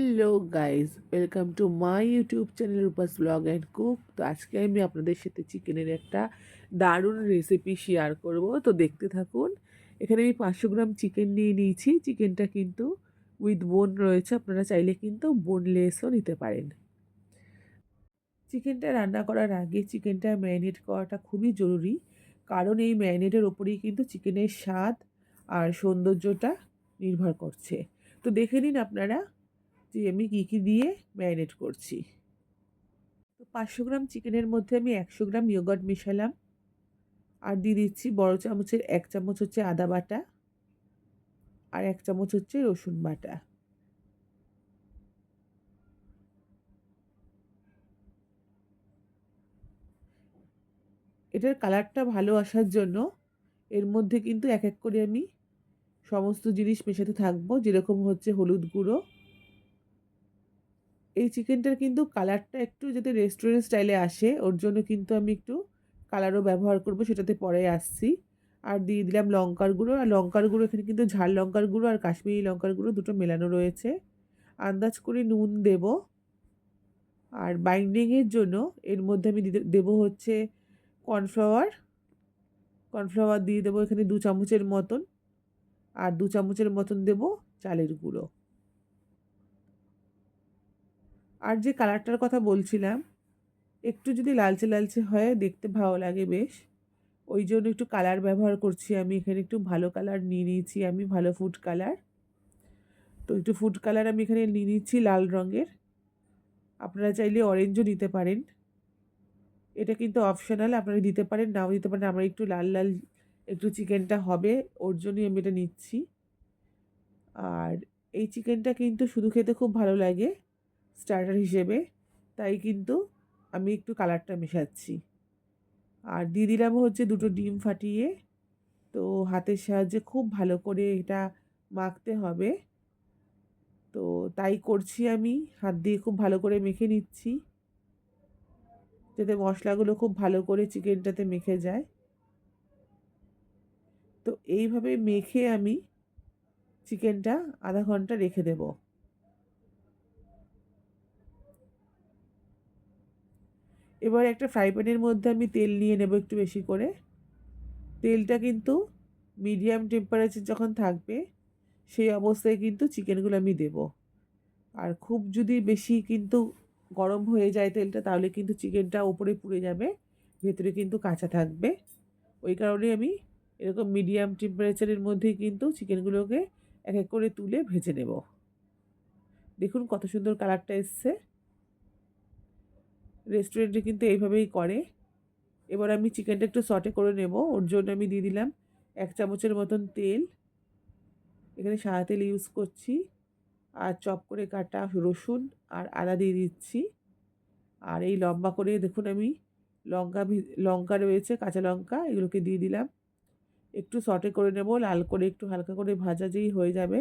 Hello guys welcome to my YouTube channel Rupa's blog and cook তো আজকে আমি আপনাদের সাথে চিকেনের একটা দারুণ রেসিপি শেয়ার করব। তো দেখতে থাকুন, এখানে আমি পাঁচশো গ্রাম চিকেন নিয়ে নিয়েছি। চিকেনটা কিন্তু উইথ বোন রয়েছে। আপনারা চাইলে কিন্তু বোনলেসও নিতে পারেন। চিকেনটা রান্না করার আগে চিকেনটা ম্যারিনেট করাটা খুবই জরুরি। কারণ এই ম্যারিনেটের ওপরেই কিন্তু চিকেনের স্বাদ আর সৌন্দর্যটা নির্ভর করছে। তো দেখে নিন আপনারা যে আমি কী কী দিয়ে ম্যারিনেট করছি। তো পাঁচশো গ্রাম চিকেনের মধ্যে আমি একশো গ্রাম ইয়োগার্ট মেশালাম। আর দিয়ে দিচ্ছি বড় চামচের এক চামচ হচ্ছে আদা বাটা আর এক চামচ হচ্ছে রসুন বাটা। এটার কালারটা ভালো আসার জন্য এর মধ্যে কিন্তু এক এক করে আমি সমস্ত জিনিস মেশাতে থাকব। যেরকম হচ্ছে হলুদ গুঁড়ো এই চিকেনটার কিন্তু কালারটা একটু যাতে রেস্টুরেন্ট স্টাইলে আসে, ওর জন্য কিন্তু আমি একটু কালারও ব্যবহার করব, সেটাতে পরে আসছি। আর দিয়ে দিলাম লঙ্কার গুঁড়ো, আর লঙ্কার গুঁড়ো এখানে কিন্তু ঝাল লঙ্কার গুঁড়ো আর কাশ্মীরি লঙ্কার গুঁড়ো দুটো মেলানো রয়েছে। আন্দাজ করে নুন দেব। আর বাইন্ডিংয়ের জন্য এর মধ্যে আমি দেব হচ্ছে কর্নফ্লাওয়ার কর্নফ্লাওয়ার দিয়ে দেবো এখানে দু চামচের মতন। আর দু চামচের মতন দেব চালের গুঁড়ো। আর যে কালারটার কথা বলছিলাম, একটু যদি লালচে লালচে হয়, দেখতে ভালো লাগে বেশ। ওই জন্য একটু কালার ব্যবহার করছি আমি। এখানে একটু ভালো কালার নিয়ে নিয়েছি আমি, ভালো ফুড কালার। তো একটু ফুড কালার আমি এখানে নিয়ে নিচ্ছি লাল রঙের। আপনারা চাইলে অরেঞ্জও নিতে পারেন। এটা কিন্তু অপশনাল আপনারা দিতে পারেন, নাও দিতে পারেন। আমার একটু লাল লাল একটু চিকেনটা হবে, ওর জন্যই আমি এটা নিচ্ছি। আর এই চিকেনটা কিন্তু শুধু খেতে খুব ভালো লাগে। স্টার্টার হিসেবে, তাই কিন্তু আমি একটু কালারটা মেশাচ্ছি। আর দিয়ে দিলাম হচ্ছে দুটো ডিম ফাটিয়ে, তো হাতের সাহায্যে খুব ভালো করে এটা মাখতে হবে। তো তাই করছি আমি, হাত দিয়ে খুব ভালো করে মেখে নিচ্ছি। যাতে মশলাগুলো খুব ভালো করে চিকেনটাতে মেখে যায়। তো এইভাবে মেখে আমি চিকেনটা আধা ঘণ্টা রেখে দেব। এবার একটা ফ্রাই প্যানের মধ্যে আমি তেল নিয়ে নেব একটু বেশি করে। তেলটা কিন্তু মিডিয়াম টেম্পারেচার যখন থাকবে, সেই অবস্থায় কিন্তু চিকেনগুলো আমি দেব। আর খুব যদি বেশি কিন্তু গরম হয়ে যায় তেলটা, তাহলে কিন্তু চিকেনটা ওপরে পুড়ে যাবে, ভেতরে কিন্তু কাঁচা থাকবে। ওই কারণে আমি এরকম মিডিয়াম টেম্পারেচারের মধ্যেই কিন্তু চিকেনগুলোকে এক এক করে তুলে ভেজে নেব। দেখুন কত সুন্দর কালারটা এসছে। রেস্টুরেন্টে কিন্তু এইভাবেই করে। এবার আমি চিকেনটা একটু সটে করে নেব। ওর জন্য আমি দিয়ে দিলাম এক চামচের মতন তেল। এখানে সাদা তেল ইউজ করছি। আর চপ করে কাটা রসুন আর আদা দিয়ে দিচ্ছি। আর এই লম্বা করে দেখুন আমি লঙ্কা লঙ্কা রয়েছে, কাঁচা লঙ্কা, এগুলোকে দিয়ে দিলাম। একটু সটে করে নেব, লাল করে একটু হালকা করে ভাজা যেই হয়ে যাবে,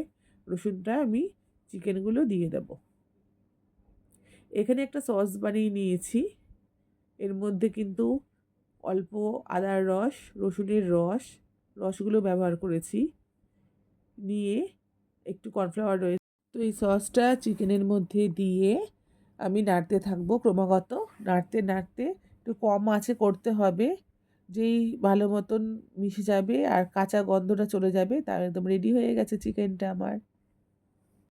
রসুনটা আমি চিকেনগুলো দিয়ে দেব। এখানে একটা সস বানিয়ে নিয়েছি। এর মধ্যে কিন্তু অল্প আদার রস, রসুনের রস, রসগুলো ব্যবহার করেছি। নিয়ে একটু কর্নফ্লাওয়ার রয়েছে। তো এই সসটা চিকেনের মধ্যে দিয়ে আমি নাড়তে থাকব ক্রমাগত। নাড়তে নাড়তে একটু কম আছে করতে হবে। যেই ভালো মতন মিশে যাবে আর কাঁচা গন্ধটা চলে যাবে তার একদম রেডি হয়ে গেছে চিকেনটা আমার।